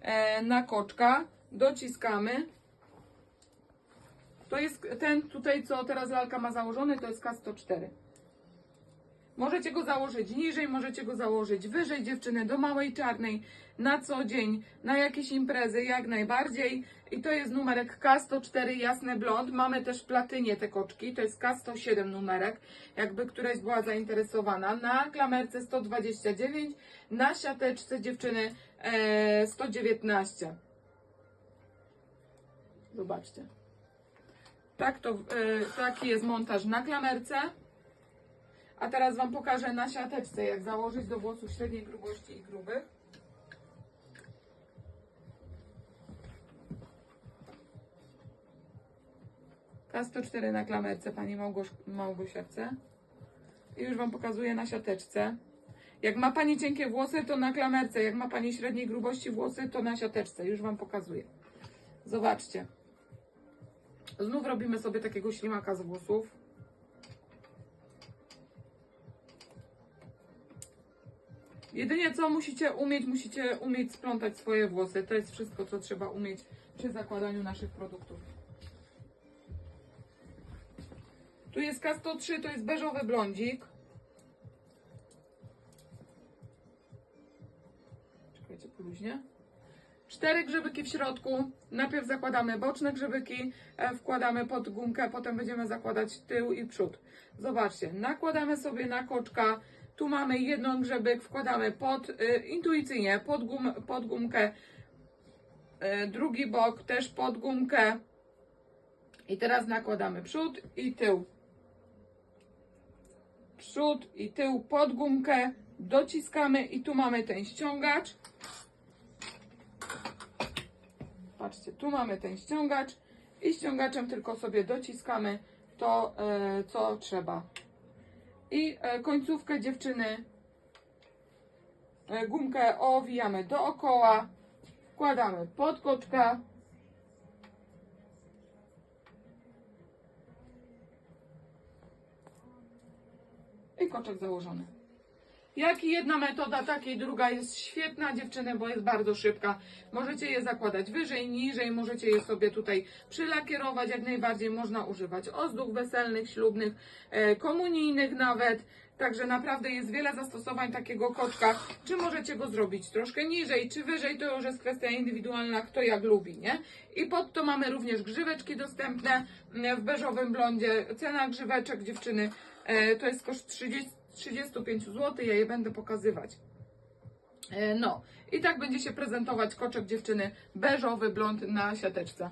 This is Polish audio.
e, na koczka, dociskamy. To jest ten tutaj, co teraz lalka ma założony, to jest K104. Możecie go założyć niżej, możecie go założyć wyżej, dziewczyny, do małej czarnej, na co dzień, na jakieś imprezy, jak najbardziej. I to jest numerek K104, jasny blond. Mamy też w platynie te koczki, to jest K107 numerek, jakby któraś była zainteresowana. Na klamerce 129, na siateczce dziewczyny e, 119. Zobaczcie. Tak to, e, taki jest montaż na klamerce. A teraz Wam pokażę na siateczce, jak założyć do włosów średniej grubości i grubych. K104 na klamerce Pani Małgosz Małgosiewce. I już Wam pokazuję na siateczce. Jak ma Pani cienkie włosy, to na klamerce. Jak ma Pani średniej grubości włosy, to na siateczce. Już Wam pokazuję. Zobaczcie. Znów robimy sobie takiego ślimaka z włosów. Jedynie co musicie umieć, musicie umieć splątać swoje włosy. To jest wszystko, co trzeba umieć przy zakładaniu naszych produktów. Tu jest K103, to jest beżowy blondzik. Czekajcie, poluźnie. Cztery grzybyki w środku. Najpierw zakładamy boczne grzybyki, e, wkładamy pod gumkę, potem będziemy zakładać tył i przód. Zobaczcie, nakładamy sobie na koczka. Tu mamy jedną grzybyk, wkładamy pod, y, intuicyjnie pod, gum, pod gumkę. Y, drugi bok też pod gumkę. I teraz nakładamy przód i tył. Przód i tył pod gumkę. Dociskamy i tu mamy ten ściągacz. Patrzcie, tu mamy ten ściągacz i ściągaczem tylko sobie dociskamy to, e, co trzeba. I e, końcówkę dziewczyny, e, gumkę owijamy dookoła, wkładamy pod koczka. I koczek założony. Jak i jedna metoda, tak i druga jest świetna dziewczyny, bo jest bardzo szybka. Możecie je zakładać wyżej, niżej, możecie je sobie tutaj przylakierować, jak najbardziej można używać ozdób weselnych, ślubnych, e, komunijnych nawet. Także naprawdę jest wiele zastosowań takiego koczka. Czy możecie go zrobić troszkę niżej, czy wyżej, to już jest kwestia indywidualna, kto jak lubi, nie? I pod to mamy również grzyweczki dostępne w beżowym blondzie. Cena grzyweczek dziewczyny e, to jest koszt 30 35 zł, ja je będę pokazywać. E, No, i tak będzie się prezentować koczek dziewczyny beżowy blond na siateczce.